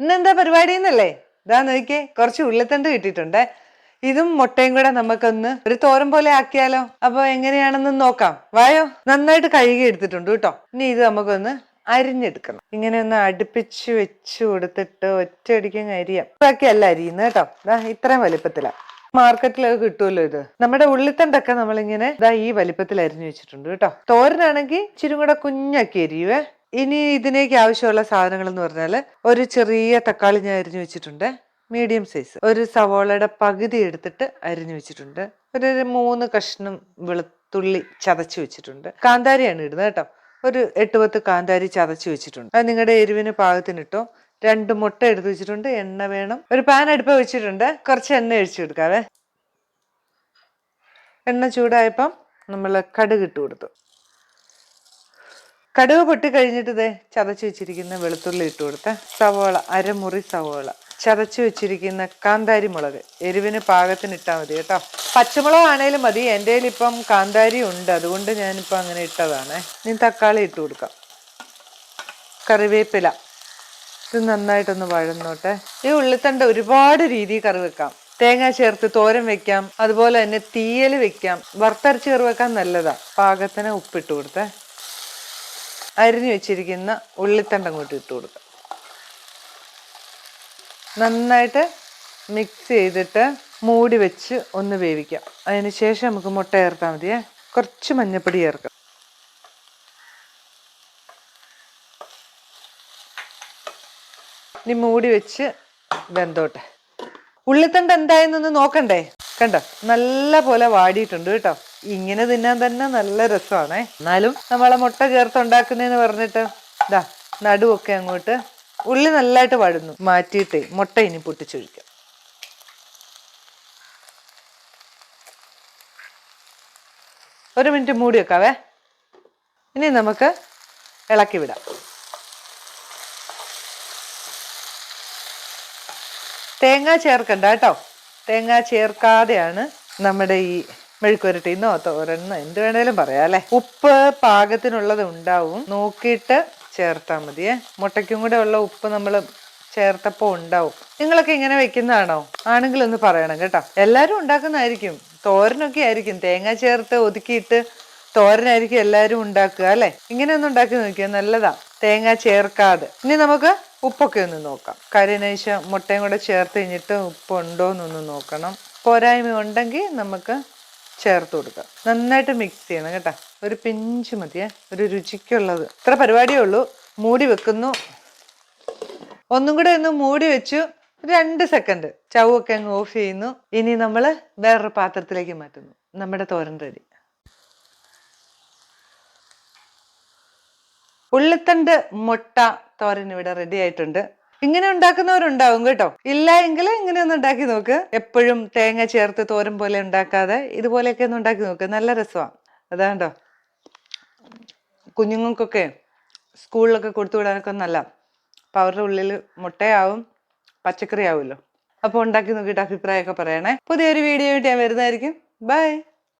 ഇന്നെന്താ പരിപാടി എന്നല്ലേ ഇതാ നോക്കിയേ കുറച്ച് ഉള്ളിത്തണ്ട് കിട്ടിയിട്ടുണ്ട്. ഇതും മുട്ടയും കൂടെ നമുക്കൊന്ന് ഒരു തോരൻ പോലെ ആക്കിയാലോ? അപ്പൊ എങ്ങനെയാണെന്ന് നോക്കാം. വായോ നന്നായിട്ട് കഴുകി എടുത്തിട്ടുണ്ട് കേട്ടോ. ഇനി ഇത് നമുക്കൊന്ന് അരിഞ്ഞെടുക്കണം. ഇങ്ങനെ ഒന്ന് അടുപ്പിച്ച് വെച്ച് കൊടുത്തിട്ട് ഒറ്റയടിക്ക് അരിയാം. ഇതൊക്കെ അല്ല അരിയുന്നത് കേട്ടോ. ഇതാ ഇത്രയും വലിപ്പത്തിലാ. മാർക്കറ്റിലൊക്കെ കിട്ടുമല്ലോ ഇത്. നമ്മുടെ ഉള്ളിത്തണ്ടൊക്കെ നമ്മളിങ്ങനെ ഇതാ ഈ വലിപ്പത്തിൽ അരിഞ്ഞു വെച്ചിട്ടുണ്ട് കേട്ടോ. തോരനാണെങ്കിൽ ഇച്ചിരി കൂടെ കുഞ്ഞാക്കി അരിയുവേ. ഇനി ഇതിനേക്ക് ആവശ്യമുള്ള സാധനങ്ങൾ എന്ന് പറഞ്ഞാൽ ഒരു ചെറിയ തക്കാളി ഞാൻ അരിഞ്ഞു വെച്ചിട്ടുണ്ട്. Medium size. ഒരു സവോളയുടെ പകുതി എടുത്തിട്ട് അരിഞ്ഞു വെച്ചിട്ടുണ്ട്. ഒരു മൂന്ന് കഷ്ണം വെളുത്തുള്ളി ചതച്ചു വെച്ചിട്ടുണ്ട്. കാന്താരിയാണ് ഇടുന്നത് കേട്ടോ. ഒരു എട്ട് പത്ത് കാന്താരി ചതച്ചു വെച്ചിട്ടുണ്ട്. അത് നിങ്ങളുടെ എരിവിന് പാകത്തിന് ഇട്ടോ രണ്ട് മുട്ട എടുത്ത് വെച്ചിട്ടുണ്ട് എണ്ണ വേണം. ഒരു പാൻ അടുപ്പ് വെച്ചിട്ടുണ്ട്. കുറച്ച് എണ്ണ ഒഴിച്ചു കൊടുക്കാവേ. എണ്ണ ചൂടായപ്പം നമ്മൾ കടുക് ഇട്ട് കൊടുത്തു. കടുക് പൊട്ടി കഴിഞ്ഞിട്ട് ഇതേ ചതച്ചു വെച്ചിരിക്കുന്ന വെളുത്തുള്ളി ഇട്ട് കൊടുത്ത സവോള അരമുറി സവോള. ചതച്ചു വെച്ചിരിക്കുന്ന കാന്താരി മുളക്. എരിവിന് പാകത്തിന് ഇട്ടാൽ മതി കേട്ടോ. പച്ചമുളക് ആണേലും മതി. എന്റെ ഇപ്പം കാന്താരി ഉണ്ട്. അതുകൊണ്ട് ഞാനിപ്പോൾ അങ്ങനെ ഇട്ടതാണ്. ഇനി തക്കാളി ഇട്ട് കൊടുക്കാം. കറിവേപ്പില. ഇത് നന്നായിട്ടൊന്ന് വഴന്നോട്ടെ. ഈ ഉള്ളിത്തണ്ട ഒരുപാട് രീതി കറി വെക്കാം. തേങ്ങ ചേർത്ത് തോരൻ വെക്കാം. അതുപോലെ തന്നെ തീയൽ വെക്കാം. വറുത്തരച്ച് കറി വെക്കാൻ നല്ലതാണ് പാകത്തിന് ഉപ്പിട്ട് കൊടുത്തേ. അരിഞ്ഞു വെച്ചിരിക്കുന്ന ഉള്ളിത്തണ്ട അങ്ങോട്ട് ഇട്ട് കൊടുക്കുക നന്നായിട്ട് മിക്സ് ചെയ്തിട്ട് മൂടി വെച്ച് ഒന്ന് വേവിക്കാം. അതിന് ശേഷം നമുക്ക് മുട്ട ചേർത്താൽ മതിയേ. കുറച്ച് മഞ്ഞപ്പൊടി ചേർക്കാം. ഇനി മൂടി വെച്ച് വെന്തോട്ടെ. ഉള്ളിത്തണ്ട് എന്തായെന്നൊന്ന് നോക്കണ്ടേ? കണ്ടോ? നല്ല പോലെ വാടിയിട്ടുണ്ട് കേട്ടോ. ഇങ്ങനെ തിന്നാൻ തന്നെ നല്ല രസമാണേ. എന്നാലും നമ്മളെ മുട്ട ചേർത്ത് ഉണ്ടാക്കുന്നതെന്ന് പറഞ്ഞിട്ട് ഇതാ നടുവൊക്കെ അങ്ങോട്ട് ഉള്ളി നല്ലതായിട്ട് വഴുന്നു. മാറ്റിയിട്ട് മുട്ട ഇനി പൊട്ടിച്ചൊഴിക്കാം ഒരു മിനിറ്റ് മൂടി വെക്കാവേ. ഇനി നമുക്ക് ഇളക്കി വിടാം. തേങ്ങ ചേർക്കണ്ട കേട്ടോ. തേങ്ങ ചേർക്കാതെയാണ് നമ്മുടെ ഈ മെഴുക്കുരട്ടിന്നോ തോരന്നോ എന്ത് വേണേലും പറയാം ഉപ്പ് പാകത്തിനുള്ളത് ഉണ്ടാവും. നോക്കിയിട്ട് ചേർത്താൽ മതിയേ മുട്ടയ്ക്കും കൂടെ ഉള്ള ഉപ്പ് നമ്മൾ ചേർത്തപ്പോൾ ഉണ്ടാവും. നിങ്ങളൊക്കെ ഇങ്ങനെ വെക്കുന്നതാണോ? ആണെങ്കിൽ ഒന്ന് പറയണം കേട്ടോ. എല്ലാവരും ഉണ്ടാക്കുന്നതായിരിക്കും. തോരനൊക്കെ ആയിരിക്കും. തേങ്ങ ചേർത്ത് ഒതുക്കിയിട്ട് തോരനായിരിക്കും എല്ലാവരും ഉണ്ടാക്കുക അല്ലെ? ഇങ്ങനെ ഒന്ന് ഉണ്ടാക്കി നോക്കിയാൽ നല്ലതാ. തേങ്ങ ചേർക്കാതെ. ഇനി നമുക്ക് ഉപ്പൊക്കെ ഒന്ന് നോക്കാം. കരിനേശ മുട്ടയും കൂടെ ചേർത്ത് കഴിഞ്ഞിട്ട് ഉപ്പ് ഉണ്ടോ എന്നൊന്ന് നോക്കണം. പോരായ്മ ഉണ്ടെങ്കിൽ നമുക്ക് ചേർത്ത് കൊടുക്കുക. നന്നായിട്ട് മിക്സ് ചെയ്യണം കേട്ടോ. ഒരു പിഞ്ച് മതിയേ ഒരു രുചിക്കുള്ളത്. ഇത്ര പരിപാടിയേ ഉള്ളൂ. മൂടി വെക്കുന്നു. ഒന്നും കൂടെ ഒന്ന് മൂടി വെച്ചു. രണ്ട് സെക്കൻഡ് ചവൊക്കെ അങ്ങ് ഓഫ് ചെയ്യുന്നു. ഇനി നമ്മൾ വേറൊരു പാത്രത്തിലേക്ക് മാറ്റുന്നു. നമ്മുടെ തോരൻ റെഡി. ഉള്ളിത്തണ്ട് മുട്ട തോരൻ ഇവിടെ റെഡി ആയിട്ടുണ്ട്. ഇങ്ങനെ ഉണ്ടാക്കുന്നവരുണ്ടാവും കേട്ടോ. ഇല്ല എങ്കിൽ ഇങ്ങനെ ഒന്ന് ഉണ്ടാക്കി നോക്ക്. എപ്പോഴും തേങ്ങ ചേർത്ത് തോരൻ പോലെ ഉണ്ടാക്കാതെ ഇതുപോലെയൊക്കെ ഒന്ന് ഉണ്ടാക്കി നോക്ക്. നല്ല രസമാണ് അതാണ്ടോ കുഞ്ഞുങ്ങൾക്കൊക്കെ സ്കൂളിലൊക്കെ കൊടുത്തു വിടാനൊക്കെ നല്ല. അപ്പം അവരുടെ ഉള്ളിൽ മുട്ടയാവും പച്ചക്കറി ആവുമല്ലോ. അപ്പോൾ ഉണ്ടാക്കി നോക്കിയിട്ട് അഭിപ്രായമൊക്കെ പറയണേ. പുതിയൊരു വീഡിയോ ആയിട്ട് ഞാൻ വരുന്നതായിരിക്കും. ബൈ.